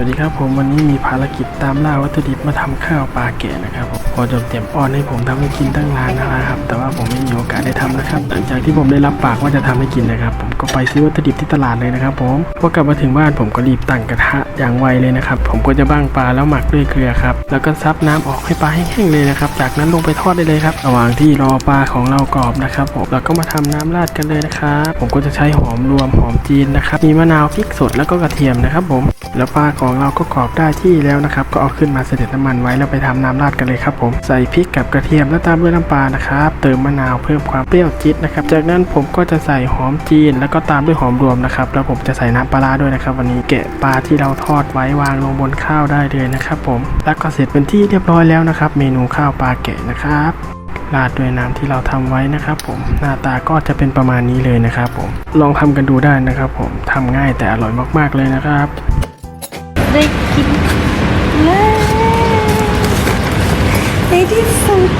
วัสดีครับผมวันนี้มีภารกิจตามล่าวัตถุดิบมาทำข้าวปลาแกะนะครับผมพอจบเตรียมอ้อนให้ผมทำให้กินตั้งร้านนะครับ แต่ว่าผมไม่มีโอกาสได้ทำนะครับ หลังจากที่ผมได้รับปากว่าจะทำให้กินนะครับ ผมก็ไปซื้อวัตถุดิบที่ตลาดเลยนะครับผมพอกลับมาถึงบ้านผมก็รีบตั้งกระทะอย่างไวเลยนะครับผมก็จะบ้างปลาแล้วหมักด้วยเกลือครับแล้วก็ซับน้ำออกให้ปลาแห้งๆเลยนะครับจากนั้นลงไปทอดได้เลยครับระหว่างที่รอปลาของเรากรอบนะครับผมเราก็มาทำน้ำราดกันเลยนะครับผมก็จะใช้หอมรวมหอมจีนนะครับมีมะนาวพริกสดแล้วก็กระเทียมนะครับผมแล้วปลาของเราก็กรอบได้ที่แล้วนะครับก็เอาขึ้นมาเสด็จน้ำมันไว้แล้วไปทำน้ำราดกันเลยครับผมใส่พริกกับกระเทียมแล้วตามด้วยน้ำปลานะครับเติมมะนาวเพิ่มความเปรี้ยวจี๊ดนะครับจากนั้นผมก็จะใส่หอมจีนแล้วก็ตามด้วยหอมรวมนะครับ แล้วผมจะใส่น้ำปลาด้วยนะครับ วันนี้แกะปลาที่เราทอดไว้วางลงบนข้าวได้เลยนะครับผม แล้วก็เสร็จเป็นที่เรียบร้อยแล้วนะครับ เมนูข้าวปลาแกะนะครับราดด้วยน้ำที่เราทำไว้นะครับผมหน้าตาก็จะเป็นประมาณนี้เลยนะครับผมลองทำกันดูได้นะครับผมทำง่ายแต่อร่อยมาก ๆเลยนะครับได้กินแล้วในที่สุด